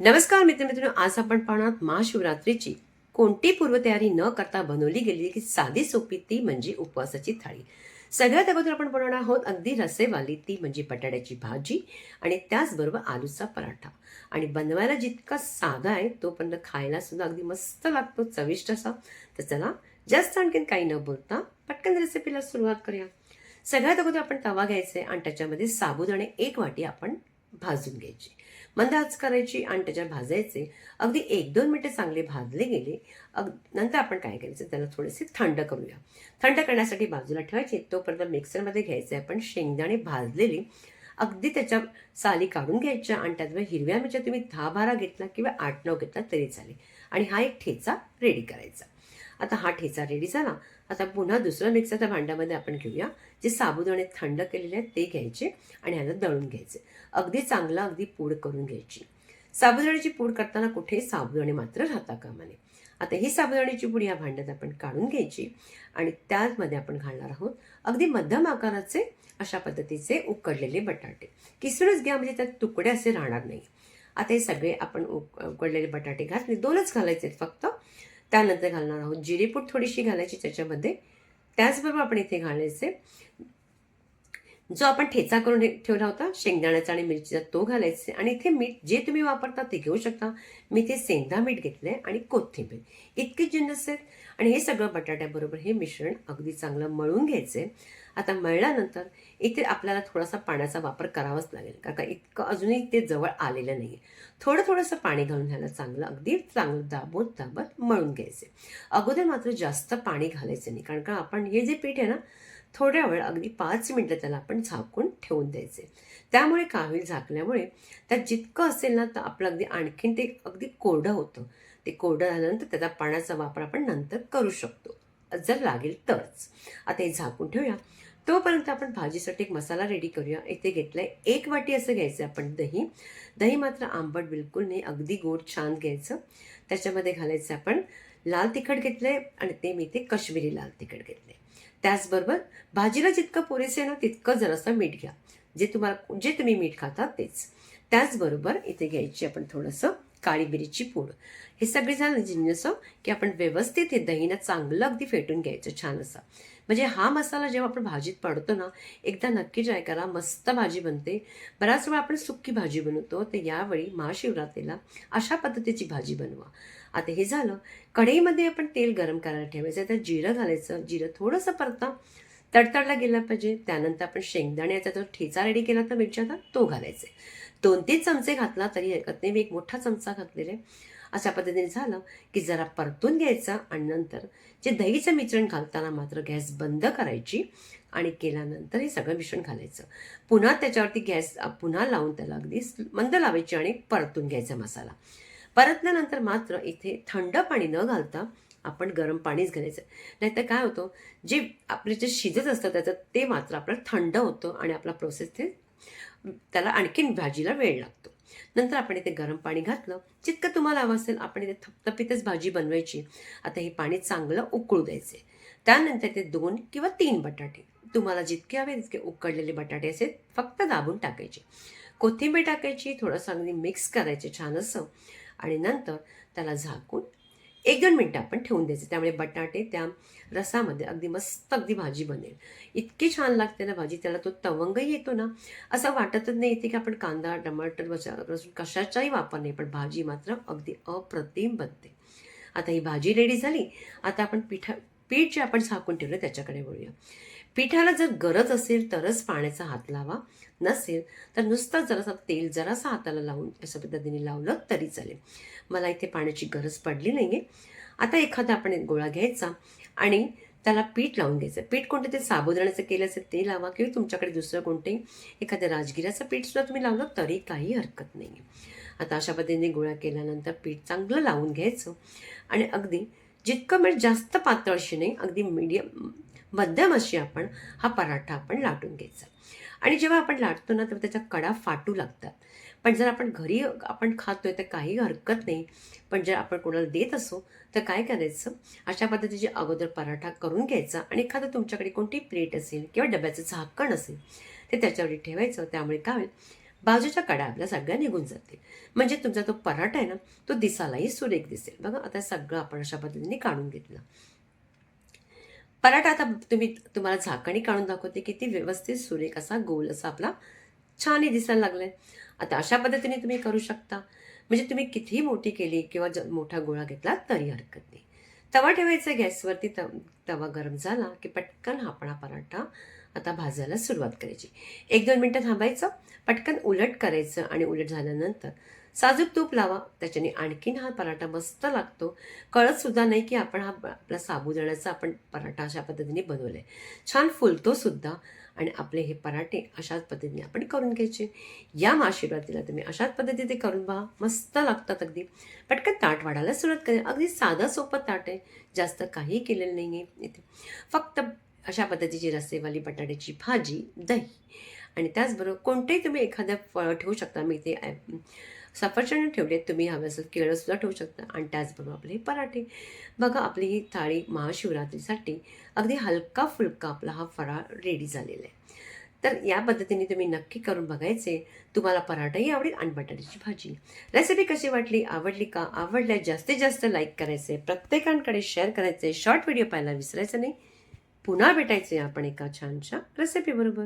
नमस्कार मित्रमित्र आज आपण पाहणार महाशिवरात्रीची कोणती पूर्वतयारी न करता बनवली गेलेली की साधी सोपी ती म्हणजे उपवासाची थाळी. सगळ्यात अगोदर आपण बनवणार आहोत अगदी रसेवाली ती म्हणजे बटाट्याची भाजी आणि त्याचबरोबर आलूचा पराठा. आणि बनवायला जितका साधा आहे तोपर्यंत खायला सुद्धा अगदी मस्त लागतो चविष्ट असा. तर चला जास्त आणखीन काही न बोलता पटकन रेसिपीला सुरुवात करूया. सगळ्यात अगोदर आपण तवा घ्यायचे आणि त्याच्यामध्ये साबुदाणे एक वाटी आपण भाजून घ्यायची. मंद आच करायची आणि त्याच्यावर भाजायचे. अगदी एक दोन मिनिटं चांगले भाजले गेले. अग नंतर आपण काय करायचं? त्याला थोडेसे थंड करूया. थंड करण्यासाठी बाजूला ठेवायचे. तोपर्यंत मिक्सरमध्ये घ्यायचे आपण शेंगदाणे भाजलेले. अगदी त्याच्या साली काढून घ्यायच्या आणि त्याच्यावर हिरव्या मिरच्या तुम्ही दहा बारा घेतला किंवा आठ नऊ घेतला तरी चालेल. आणि हा एक ठेचा रेडी करायचा. आता हा ठेचा रेडी झाला. आता पुन्हा दुसरं मिक्सरच्या भांड्यामध्ये आपण घेऊया. जे साबुदाणे थंड केलेले आहेत ते घ्यायचे आणि ह्याला दळून घ्यायचे. अगदी चांगला अगदी पूड करून घ्यायची. साबुदाण्याची पूड करताना कुठेही साबुदाणे मात्र राहता कामा नये. आता ही साबुदाण्याची पूड या भांड्यात आपण काढून घ्यायची आणि त्यामध्ये आपण घालणार आहोत अगदी मध्यम आकाराचे अशा पद्धतीचे उकडलेले बटाटे. किसूनच घ्या म्हणजे त्यात तुकडे असे राहणार नाही. आता हे सगळे आपण उक- उकडलेले बटाटे घातले दोनच घालायचे आहेत फक्त. त्यानंतर घालणार आहोत. जिरेपूट थोडीशी घालायची त्याच्यामध्ये. त्याचबरोबर आपण इथे घालायचे. जो आपण ठेचा करून ठेवला होता शेंगदाण्याचा आणि मिरचीचा तो घालायचे. आणि इथे मीठ जे तुम्ही वापरता ते घेऊ शकता. मी ते सेंधा मीठ घेतलंय आणि कोथिंबीर. इतके जिन्नस आहेत. आणि हे सगळं बटाट्याबरोबर हे मिश्रण अगदी चांगलं मळून घ्यायचंय. आता मळल्यानंतर इथे आपल्याला थोडासा पाण्याचा वापर करावाच लागेल. कारण का इतकं अजूनही ते जवळ आलेलं नाही आहे थोडं थोडंसं पाणी घालून ह्याला चांगलं अगदी चांगलं दाबून दाबत मळून घ्यायचे. अगोदर मात्र जास्त पाणी घालायचं नाही. कारण का आपण हे जे पीठ आहे ना थोड्या वेळ अगदी पाच मिनटं त्याला आपण झाकून ठेवून द्यायचे. त्यामुळे काय होईल झाकल्यामुळे त्यात जितकं असेल ना तर आपलं अगदी आणखीन ते अगदी कोरडं होतं. ते कोरडं झाल्यानंतर त्याचा पाण्याचा वापर आपण नंतर करू शकतो. जर लागेल तरच. आता हे झाकून ठेवूया. तोपर्यंत आपण भाजीसाठी एक मसाला रेडी करूया. इथे घेतलंय एक वाटी असं घ्यायचं आपण दही. दही मात्र आंबट बिलकुल नाही अगदी गोड छान घ्यायचं. त्याच्यामध्ये घालायचं आपण लाल तिखट घेतलंय आणि ते मी ते कश्मीरी लाल तिखट घेतले त्याचबरोबर भाजीला जितकं पुरेसे ना तितकं जरासं मीठ घ्या. जे तुम्हाला जे तुम्ही मीठ खाता तेच. त्याचबरोबर इथे घ्यायची आपण थोडंसं काळी मिरीची पूड. हे सगळे झालं जिन्नसं की आपण व्यवस्थित हे दहीनं चांगलं अगदी फेटून घ्यायचं छान असं म्हणजे हा मसाला जेव्हा आपण भाजीत पाडतो ना एकदा नक्की ट्राय करा मस्त भाजी बनते. बऱ्याच वेळा आपण सुक्की भाजी बनवतो तर यावेळी महाशिवरात्रीला अशा पद्धतीची भाजी बनवा. आता हे झालं कढईमध्ये आपण तेल गरम करायला ठेवायचं त्यात जिरं घालायचं जिरं थोडंसं परता तडतडला गेला पाहिजे त्यानंतर आपण शेंगदाण्याचा जो ठेचा रेडी केला तर मिरच्याचा तो घालायचा. दोन तीन चमचे घातला तरी हरकत नाही मी एक मोठा चमचा घातलेला आहे. अशा पद्धतीने झालं की जरा परतून घ्यायचा आणि नंतर जे दहीचं मिश्रण घालताना मात्र गॅस बंद करायची आणि केल्यानंतर हे सगळं मिश्रण घालायचं. पुन्हा त्याच्यावरती गॅस पुन्हा लावून त्याला अगदी मंद लावायची आणि परतून घ्यायचा मसाला. परतल्यानंतर मात्र इथे थंड पाणी न घालता आपण गरम पाणीच घालायचं. नाहीतर काय होतं जे आपले जे शिजत असतं त्याचं ते मात्र आपलं थंड होतं आणि आपला प्रोसेस ते त्याला आणखीन भाजीला वेळ लागतो. नंतर आपण इथे गरम पाणी घातलं. जितकं तुम्हाला हवं असेल आपण इथे थपथपीतच भाजी बनवायची. आता हे पाणी चांगलं उकळू द्यायचे. त्यानंतर ते दोन किंवा तीन बटाटे. तुम्हाला जितके हवे तितके उकडलेले बटाटे असेल फक्त दाबून टाकायचे. कोथिंबीर टाकायची थोडंसं अगदी मिक्स करायचे छान असं. आणि नंतर त्याला झाकून एक दोन मिनटं आपण ठेवून द्यायचे. त्यामुळे बटाटे त्या रसामध्ये अगदी मस्त अगदी भाजी बनेल. इतकी छान लागते ना भाजी त्याला तो तवंगही येतो ना असं वाटतच नाही येते की आपण कांदा टमाटर लसूण कशाचाही वापर नाही पण भाजी मात्र अगदी अप्रतिम बनते. आता ही भाजी रेडी झाली. आता आपण पिठा पीठ जे आपण झाकून ठेवलं त्याच्याकडे वळूया. पिठाला जर गरज असेल तरच पाण्याचा हात लावा. नसेल तर नुसतं जरासा तेल जरासा हाताला लावून अशा पद्धतीने लावलं तरी चालेल. मला इथे पाण्याची गरज पडली नाही आहे आता एखादा आपण एक गोळा घ्यायचा आणि त्याला पीठ लावून घ्यायचं. पीठ कोणतं? ते साबुदाण्याचं केलं असेल ते लावा किंवा तुमच्याकडे दुसरं कोणते? एखाद्या राजगिऱ्याचं पीठसुद्धा तुम्ही लावलं तरी काही हरकत नाही आता अशा पद्धतीने गोळा केल्यानंतर पीठ चांगलं लावून घ्यायचं आणि अगदी जितकं मीठ जास्त पातळ अशी नाही अगदी मीडियम मध्यम अशी आपण हा पराठा आपण लाटून घ्यायचा. आणि जेव्हा आपण लाटतो ना तेव्हा त्याच्या कडा फाटू लागतात. पण जर आपण घरी आपण खातोय तर काही हरकत नाही. पण जर आपण कोणाला देत असो तर काय करायचं? अशा पद्धतीचे अगोदर पराठा करून घ्यायचा. आणि एखादं तुमच्याकडे कोणती प्लेट असेल किंवा डब्याचं झाकण असेल ते त्याच्यावर ठेवायचं. त्यामुळे काय होईल? बाजूच्या कड्या आपल्या सगळ्या निघून जातील म्हणजे तुमचा तो पराठा आहे ना तो दिसायलाही सुरेख दिसेल. बघा आता सगळं आपण अशा पद्धतीने काढून घेतलं. पराठा आता तुम्ही तुम्हाला झाकणी काढून दाखवते किती व्यवस्थित सुरेख असा गोल असा आपला छानही दिसायला लागलाय. आता अशा पद्धतीने तुम्ही करू शकता. म्हणजे तुम्ही कितीही मोठी केली किंवा ज मोठा गोळा घेतला तरी हरकत नाही. तवा ठेवायचा गॅसवरती तवा गरम झाला की पटकन आपण हा पराठा आता भाजायला सुरुवात करायची. एक दोन मिनटं थांबायचं पटकन उलट करायचं आणि उलट झाल्यानंतर साजूक तूप लावा. त्याच्याने आणखीन हा पराठा मस्त लागतो. कळतसुद्धा नाही की आपण हा आपला साबुदाण्याचा आपण पराठा अशा पद्धतीने बनवलाय. छान फुलतोसुद्धा आणि आपले हे पराठे अशाच पद्धतीने आपण करून घ्यायचे. या महाशिवरात्रीला तुम्ही अशाच पद्धतीने करून पहा. मस्त लागतात अगदी. पटकन ताट वाढायला सुरुवात करेल अगदी साधं सोपं ताट आहे. जास्त काही केलेलं नाही आहे इथे. फक्त अशा पद्धतीची रस्सेवाली बटाट्याची भाजी दही. आणि त्याचबरोबर कोणतेही तुम्ही एखाद्या फळ ठेवू शकता. मी ते सफरचंद ठेवले तुम्ही हवे असेल केळंसुद्धा ठेवू शकता. आणि त्याचबरोबर आपले पराठे. बघा आपली ही थाळी महाशिवरात्रीसाठी अगदी हलका फुलका आपला हा फराळ रेडी झालेला आहे. तर या पद्धतीने तुम्ही नक्की करून बघायचे. तुम्हाला पराठाही आवडेल आणि बटाट्याची भाजी. रेसिपी कशी वाटली? आवडली का? आवडल्या जास्तीत जास्त लाईक करायचे. प्रत्येकांकडे शेअर करायचे. शॉर्ट व्हिडिओ पाहायला विसरायचं नाही. पुन्हा भेटायचे आपण एका छानशा रेसिपीबरोबर